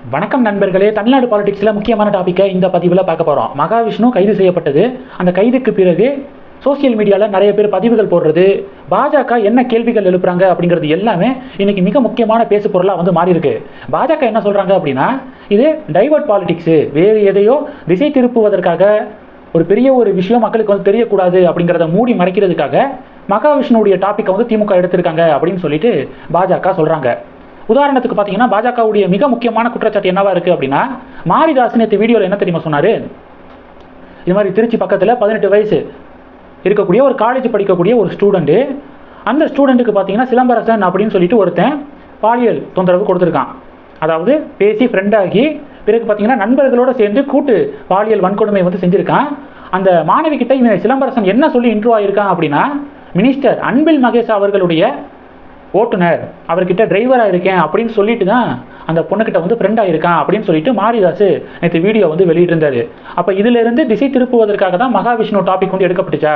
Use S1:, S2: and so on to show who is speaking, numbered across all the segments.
S1: வணக்கம் நண்பர்களே தமிழ்நாடு பாலிடிக்ஸில் முக்கியமான டாப்பிக்கை இந்த பதிவில் பார்க்க போகிறோம் மகாவிஷ்ணு கைது செய்யப்பட்டது. அந்த கைதுக்கு பிறகு சோஷியல் மீடியாவில் நிறைய பேர் பதிவுகள் போடுறது பாஜக என்ன கேள்விகள் எழுப்புறாங்க அப்படிங்கிறது எல்லாமே இன்றைக்கி மிக முக்கியமான பேசு பொருளாக வந்து மாறி இருக்கு பாஜக என்ன சொல்கிறாங்க அப்படின்னா இது டைவர்ட் பாலிடிக்ஸு வேறு எதையோ திசை திருப்புவதற்காக ஒரு பெரிய ஒரு விஷயம் மக்களுக்கு வந்து தெரியக்கூடாது அப்படிங்கிறத மூடி மறைக்கிறதுக்காக மகாவிஷ்ணுடைய டாப்பிக்கை வந்து திமுக எடுத்திருக்காங்க அப்படின்னு சொல்லிட்டு பாஜக சொல்கிறாங்க உதாரணத்துக்கு பார்த்தீங்கன்னா பாஜகவுடைய மிக முக்கியமான குற்றச்சாட்டு என்னவா இருக்குது அப்படின்னா மாரிதாஸ் நேற்று வீடியோவில் என்ன தெரியுமா சொன்னார்? இது மாதிரி திருச்சி பக்கத்தில் பதினெட்டு வயசு இருக்கக்கூடிய ஒரு காலேஜ் படிக்கக்கூடிய ஒரு ஸ்டூடெண்ட்டு அந்த ஸ்டூடெண்ட்டுக்கு பார்த்தீங்கன்னா சிலம்பரசன் அப்படின்னு சொல்லிட்டு ஒருத்தன் பாலியல் தொந்தரவு கொடுத்துருக்கான். அதாவது பேசி ஃப்ரெண்டாகி பிறகு பார்த்தீங்கன்னா நண்பர்களோட சேர்ந்து கூட்டு பாலியல் வன்கொடுமை வந்து செஞ்சுருக்கான். அந்த மாணவிகிட்ட இவன் சிலம்பரசன் என்ன சொல்லி இன்ட்ரோ ஆயிருக்கான் அப்படின்னா மினிஸ்டர் அன்பில் மகேஷ் அவர்களுடைய ஓட்டுநர் அவர்கிட்ட டிரைவராக இருக்கேன் அப்படின்னு சொல்லிட்டு தான் அந்த பொண்ணுக்கிட்ட வந்து ஃப்ரெண்டாக இருக்கான் அப்படின்னு சொல்லிட்டு மாரிதாஸ் நேற்று வீடியோ வந்து வெளியிட்டிருந்தாரு. அப்போ இதிலிருந்து திசை திருப்புவதற்காக தான் மகாவிஷ்ணு டாபிக் வந்து எடுக்கப்பட்டுச்சா?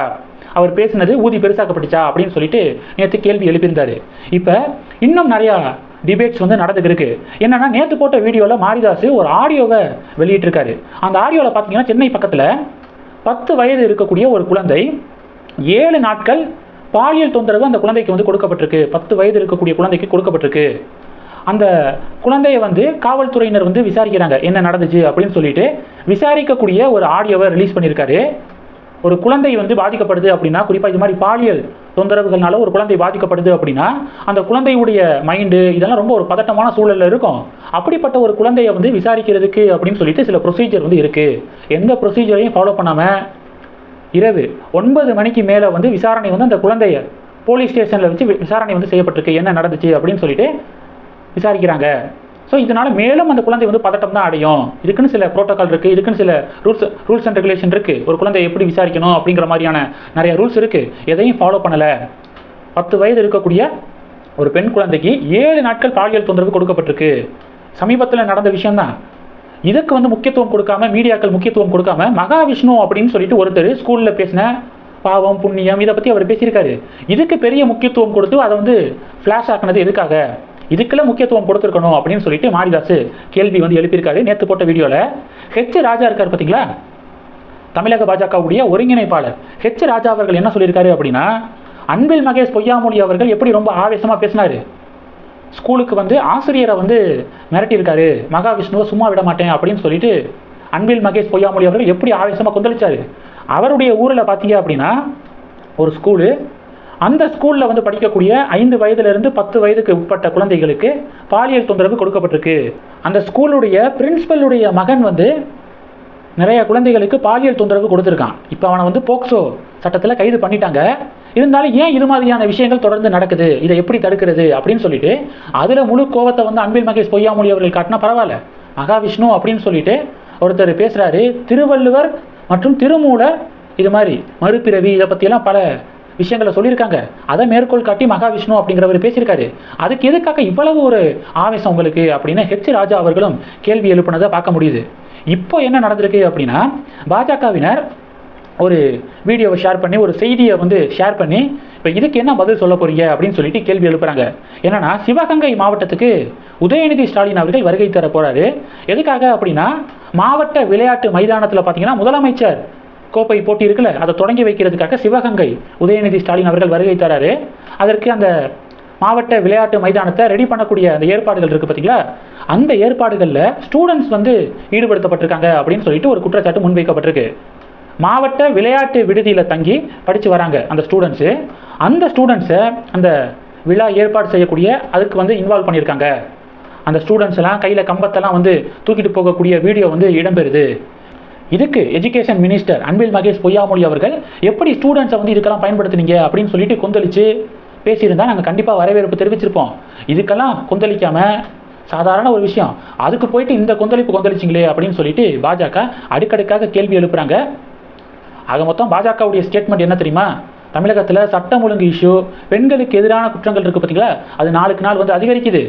S1: அவர் பேசினது ஊதி பெருசாக்கப்பட்டுச்சா? அப்படின்னு சொல்லிட்டு நேற்று கேள்வி எழுப்பியிருந்தாரு. இப்போ இன்னும் நிறையா டிபேட்ஸ் வந்து நடந்துக்கு என்னென்னா என்னன்னா நேற்று போட்ட வீடியோவில் மாரிதாஸ் ஒரு ஆடியோவை வெளியிட்டிருக்காரு. அந்த ஆடியோவில் பார்த்தீங்கன்னா சென்னை பக்கத்தில் பத்து வயது இருக்கக்கூடிய ஒரு குழந்தை ஏழு நாட்கள் பாலியல் தொந்தரவு அந்த குழந்தைக்கு வந்து கொடுக்கப்பட்டிருக்கு. பத்து வயது இருக்கக்கூடிய குழந்தைக்கு கொடுக்கப்பட்டிருக்கு. அந்த குழந்தையை வந்து காவல்துறையினர் வந்து விசாரிக்கிறாங்க. என்ன நடந்துச்சு அப்படின்னு சொல்லிட்டு விசாரிக்கக்கூடிய ஒரு ஆடியோவை ரிலீஸ் பண்ணியிருக்காரு. ஒரு குழந்தை வந்து பாதிக்கப்படுது அப்படின்னா குறிப்பாக இது மாதிரி பாலியல் தொந்தரவுகள்னால ஒரு குழந்தை பாதிக்கப்படுது அப்படின்னா அந்த குழந்தையுடைய மைண்டு இதெல்லாம் ரொம்ப ஒரு பதட்டமான சூழலில் இருக்கும். அப்படிப்பட்ட ஒரு குழந்தையை வந்து விசாரிக்கிறதுக்கு அப்படின்னு சொல்லிட்டு சில ப்ரொசீஜர் வந்து இருக்குது எந்த ப்ரொசீஜரையும் ஃபாலோ பண்ணாமல் இரவு ஒன்பது மணிக்கு மேலே வந்து விசாரணை வந்து அந்த குழந்தைய போலீஸ் ஸ்டேஷனில் வச்சு விசாரணை வந்து செய்யப்பட்டிருக்கு. என்ன நடந்துச்சு அப்படின்னு சொல்லிட்டு விசாரிக்கிறாங்க. ஸோ இதனால் மேலும் அந்த குழந்தை வந்து பதட்டம் தான் அடையும். இதுக்குன்னு சில ப்ரோட்டோக்கால் இருக்குது இதுக்குன்னு சில ரூல்ஸ் ரூல்ஸ் அண்ட் ரெகுலேஷன் இருக்குது ஒரு குழந்தையை எப்படி விசாரிக்கணும் அப்படிங்கிற மாதிரியான நிறைய ரூல்ஸ் இருக்குது எதையும் ஃபாலோ பண்ணலை. பத்து வயது இருக்கக்கூடிய ஒரு பெண் குழந்தைக்கு ஏழு நாட்கள் பாலியல் தொந்தரவு கொடுக்கப்பட்டிருக்கு. சமீபத்தில் நடந்த விஷயம்தான். இதுக்கு வந்து முக்கியத்துவம் கொடுக்காம மீடியாக்கள் முக்கியத்துவம் கொடுக்காம மகாவிஷ்ணு அப்படின்னு சொல்லிட்டு ஒருத்தர் ஸ்கூலில் பேசின பாவம் புண்ணியம் இதை பற்றி அவர் பேசியிருக்காரு. இதுக்கு பெரிய முக்கியத்துவம் கொடுத்து அதை வந்து ஃப்ளாஷ் ஆக்குனது எதுக்காக? இதுக்கெல்லாம் முக்கியத்துவம் கொடுத்துருக்கணும் அப்படின்னு சொல்லிட்டு மாரிதாஸ் கேள்வி வந்து எழுப்பியிருக்காரு நேற்று போட்ட வீடியோவில் ஹெச் ராஜா இருக்கார் பார்த்தீங்களா தமிழக பாஜகவுடைய ஒருங்கிணைப்பாளர். ஹெச் ராஜா அவர்கள் என்ன சொல்லியிருக்காரு அப்படின்னா அன்பில் மகேஷ் பொய்யாமொழி அவர்கள் எப்படி ரொம்ப ஆவேசமாக பேசினார்? ஸ்கூலுக்கு வந்து ஆசிரியரை வந்து மிரட்டியிருக்காரு. மகாவிஷ்ணுவை சும்மா விட மாட்டேன் அப்படின்னு சொல்லிட்டு அன்பில் மகேஷ் பொய்யாமொழி அவர்கள் எப்படி ஆவேசமாக கொந்தளிச்சாரு? அவருடைய ஊரில் பார்த்தீங்க அப்படின்னா ஒரு ஸ்கூலு. அந்த ஸ்கூலில் வந்து படிக்கக்கூடிய ஐந்து வயதுலேருந்து பத்து வயதுக்கு உட்பட்ட குழந்தைகளுக்கு பாலியல் தொந்தரவு கொடுக்கப்பட்டிருக்கு. அந்த ஸ்கூலுடைய பிரின்சிபலுடைய மகன் வந்து நிறைய குழந்தைகளுக்கு பாலியல் தொந்தரவு கொடுத்துருக்கான். இப்போ அவனை வந்து போக்சோ சட்டத்தில் கைது பண்ணிட்டாங்க. இருந்தாலும் ஏன் இது மாதிரியான விஷயங்கள் தொடர்ந்து நடக்குது? இதை எப்படி தடுக்கிறது? அப்படின்னு சொல்லிட்டு அதில் முழு கோவத்தை வந்து அன்பில் மகேஷ் பொய்யாமொழி அவர்கள் காட்டினா பரவாயில்ல. மகாவிஷ்ணு அப்படின்னு சொல்லிட்டு ஒருத்தர் பேசுகிறாரு திருவள்ளுவர் மற்றும் திருமூலர் இது மாதிரி மறுபிறவி இதை பற்றியெல்லாம் பல விஷயங்களை சொல்லியிருக்காங்க. அதை மேற்கோள் காட்டி மகாவிஷ்ணு அப்படிங்கிறவர் பேசியிருக்காரு. அதுக்கு எதுக்காக இவ்வளவு ஒரு ஆவேசம் உங்களுக்கு? அப்படின்னு ஹெச் ராஜா அவர்களும் கேள்வி எழுப்புனதை பார்க்க முடியுது. இப்போ என்ன நடந்திருக்கு அப்படின்னா பாஜகவினர் ஒரு வீடியோவை ஷேர் பண்ணி ஒரு செய்தியை வந்து ஷேர் பண்ணி இப்போ இதுக்கு என்ன பதில் சொல்ல போறீங்க அப்படின்னு சொல்லிட்டு கேள்வி எழுப்புறாங்க. என்னன்னா சிவகங்கை மாவட்டத்துக்கு உதயநிதி ஸ்டாலின் அவர்கள் வருகை தர போறாரு. எதுக்காக அப்படின்னா மாவட்ட விளையாட்டு மைதானத்தில் பார்த்தீங்கன்னா முதலமைச்சர் கோப்பை போட்டி இருக்குல்ல அதை தொடங்கி வைக்கிறதுக்காக சிவகங்கை உதயநிதி ஸ்டாலின் அவர்கள் வருகை தராரு. அதற்கு அந்த மாவட்ட விளையாட்டு மைதானத்தை ரெடி பண்ணக்கூடிய அந்த ஏற்பாடுகள் இருக்குது பார்த்தீங்களா அந்த ஏற்பாடுகளில் ஸ்டூடெண்ட்ஸ் வந்து ஈடுபடுத்தப்பட்டிருக்காங்க அப்படின்னு சொல்லிட்டு ஒரு குற்றச்சாட்டு முன்வைக்கப்பட்டிருக்கு. மாவட்ட விளையாட்டு விடுதியில் தங்கி படித்து வராங்க அந்த ஸ்டூடெண்ட்ஸு அந்த ஸ்டூடெண்ட்ஸை அந்த விழா ஏற்பாடு செய்யக்கூடிய அதுக்கு வந்து இன்வால்வ் பண்ணியிருக்காங்க. அந்த ஸ்டூடெண்ட்ஸ் எல்லாம் கையில் கம்பத்தெல்லாம் வந்து தூக்கிட்டு போகக்கூடிய வீடியோ வந்து இடம்பெறுது. இதுக்கு எஜுகேஷன் மினிஸ்டர் அன்பில் மகேஷ் பொய்யாமொழி அவர்கள் எப்படி ஸ்டூடெண்ட்ஸை வந்து இதுக்கெல்லாம் பயன்படுத்துனீங்க அப்படின்னு சொல்லிட்டு கொந்தளிச்சு பேசியிருந்தால் நாங்கள் கண்டிப்பாக வரவேற்பு தெரிவிச்சிருப்போம். இதுக்கெல்லாம் கொந்தளிக்காமல் சாதாரண ஒரு விஷயம். அதுக்கு போயிட்டு இந்த கொந்தளிப்பு கொந்தளிச்சிங்களே அப்படின்னு சொல்லிட்டு பாஜக அடுக்கடுக்காக கேள்வி எழுப்புறாங்க. ஆக மொத்தம் பாஜகவுடைய ஸ்டேட்மெண்ட் என்ன தெரியுமா? தமிழகத்தில் சட்டம் ஒழுங்கு இஷ்யூ பெண்களுக்கு எதிரான குற்றங்கள் இருக்குது பார்த்தீங்களா? அது நாளுக்கு நாள் வந்து அதிகரிக்குது.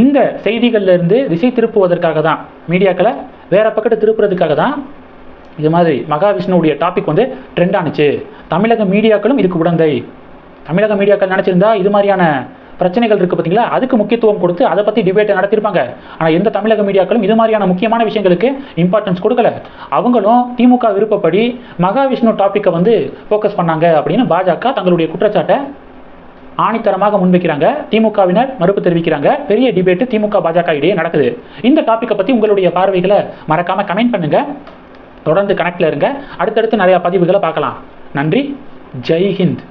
S1: இந்த செய்திகள்லேருந்து திசை திருப்புவதற்காக தான் மீடியாக்களை வேற பக்கத்து திருப்புறதுக்காக தான் இது மாதிரி மகாவிஷ்ணுவுடைய டாபிக் வந்து ட்ரெண்ட் ஆனிச்சு. தமிழக மீடியாக்களும் இதுக்கு உடந்தை. தமிழக மீடியாக்கள் நினச்சிருந்தா இது மாதிரியான பிரச்சனைகள் இருக்குது பார்த்தீங்களா அதுக்கு முக்கியத்துவம் கொடுத்து அதை பற்றி டிபேட்டை நடத்திருப்பாங்க ஆனால் எந்த தமிழக மீடியாக்களும் இது மாதிரியான முக்கியமான விஷயங்களுக்கு இம்பார்ட்டன்ஸ் கொடுக்கல. அவங்களும் திமுக விருப்பப்படி மகாவிஷ்ணு டாப்பிக்கை வந்து ஃபோக்கஸ் பண்ணாங்க அப்படின்னு பாஜக தங்களுடைய குற்றச்சாட்டை ஆணித்தரமாக முன்வைக்கிறாங்க. திமுகவினர் மறுப்பு தெரிவிக்கிறாங்க. பெரிய டிபேட்டு திமுக பாஜக இடையே நடக்குது. இந்த டாப்பிக்கை பற்றி உங்களுடைய பார்வைகளை மறக்காம கமெண்ட் பண்ணுங்க. தொடர்ந்து கனெக்டில் இருங்க. அடுத்தடுத்து நிறைய பதிவுகளை பார்க்கலாம். நன்றி. ஜெய் ஹிந்த்.